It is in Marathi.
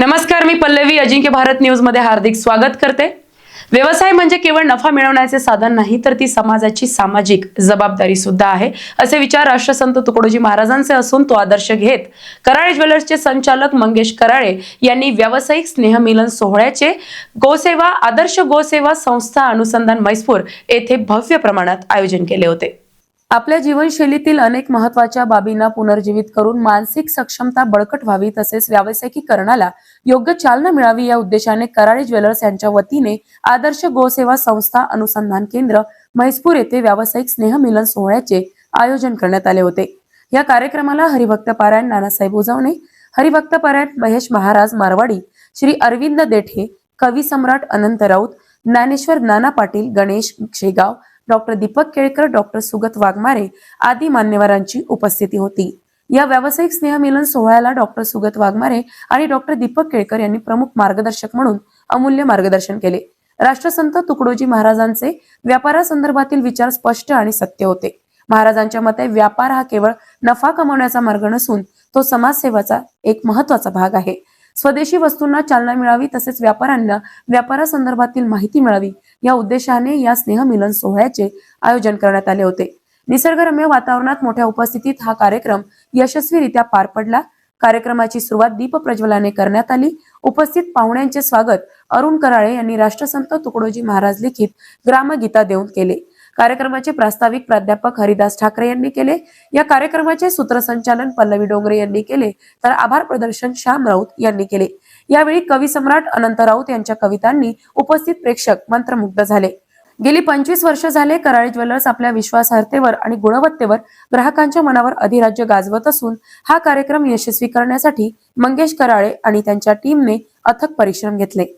नमस्कार मी पल्लवी अजिंक्य भारत न्यूजमध्ये हार्दिक स्वागत करते. व्यवसाय म्हणजे केवळ नफा मिळवण्याचे साधन नाही तर ती समाजाची सामाजिक जबाबदारी सुद्धा आहे असे विचार राष्ट्रसंत तुकडोजी महाराजांचे असून तो आदर्श घेत. कराळे ज्वेलर्सचे संचालक मंगेश कराळे यांनी व्यावसायिक स्नेहमिलन सोहळ्याचे गोसेवा आदर्श गोसेवा संस्था अनुसंधान मैसपूर येथे भव्य प्रमाणात आयोजन केले होते. आपल्या जीवनशैलीतील अनेक महत्त्वाच्या बाबींना पुनर्जीवित करून मानसिक सक्षमता बळकट व्हावी तसेच व्यावसायिकीकरणाला योग्य चालना मिळावी या उद्देशाने कराळे ज्वेलर्स यांच्या वतीने आदर्श गोसेवा संस्था अनुसंधान केंद्र म्हैसपूर येथे व्यावसायिक स्नेह मिलन सोहळ्याचे आयोजन करण्यात आले होते. या कार्यक्रमाला हरिभक्त पारायण नानासाहेब उजवणे हरिभक्त पारायण महेश महाराज मारवाडी श्री अरविंद देठे कवी सम्राट अनंत राऊत ज्ञानेश्वर नाना पाटील गणेश शेगाव डॉक्टर दीपक केळकर डॉक्टर सुगत वाघमारे आदी मान्यवरांची उपस्थिती होती. या व्यावसायिक स्नेहमिलन सोहळ्याला डॉक्टर सुगत वाघमारे आणि डॉक्टर दीपक केळकर यांनी प्रमुख मार्गदर्शक म्हणून अमूल्य मार्गदर्शन केले. राष्ट्रसंत तुकडोजी महाराजांचे व्यापारासंदर्भातील विचार स्पष्ट आणि सत्य होते. महाराजांच्या मते व्यापार हा केवळ नफा कमवण्याचा मार्ग नसून तो समाजसेवाचा एक महत्त्वाचा भाग आहे. स्वदेशी वस्तूंना चालना मिळावी तसेच व्यापाऱ्यांना व्यापारासंदर्भातील माहिती मिळावी या उद्देशाने या स्नेह मिलन सोहळ्याचे आयोजन करण्यात आले होते. निसर्गरम्य वातावरणात मोठ्या उपस्थितीत हा कार्यक्रम यशस्वीरित्या पार पडला. कार्यक्रमाची सुरुवात दीप प्रज्वलाने करण्यात आली. उपस्थित पाहुण्यांचे स्वागत अरुण कराळे यांनी राष्ट्रसंत तुकडोजी महाराज लिखित ग्रामगीता देऊन केले. कार्यक्रमाचे प्रास्ताविक प्राध्यापक हरिदास ठाकरे यांनी केले. या कार्यक्रमाचे सूत्रसंचालन पल्लवी डोंगरे यांनी केले. तर आभार प्रदर्शन श्याम राऊत यांनी केले. यावेळी कवी सम्राट अनंत राऊत यांच्या कवितांनी उपस्थित प्रेक्षक मंत्रमुग्ध झाले. गेली पंचवीस वर्ष झाले कराळे ज्वेलर्स आपल्या विश्वासार्हतेवर आणि गुणवत्तेवर ग्राहकांच्या मनावर अधिराज्य गाजवत असून हा कार्यक्रम यशस्वी करण्यासाठी मंगेश कराळे आणि त्यांच्या टीमने अथक परिश्रम घेतले.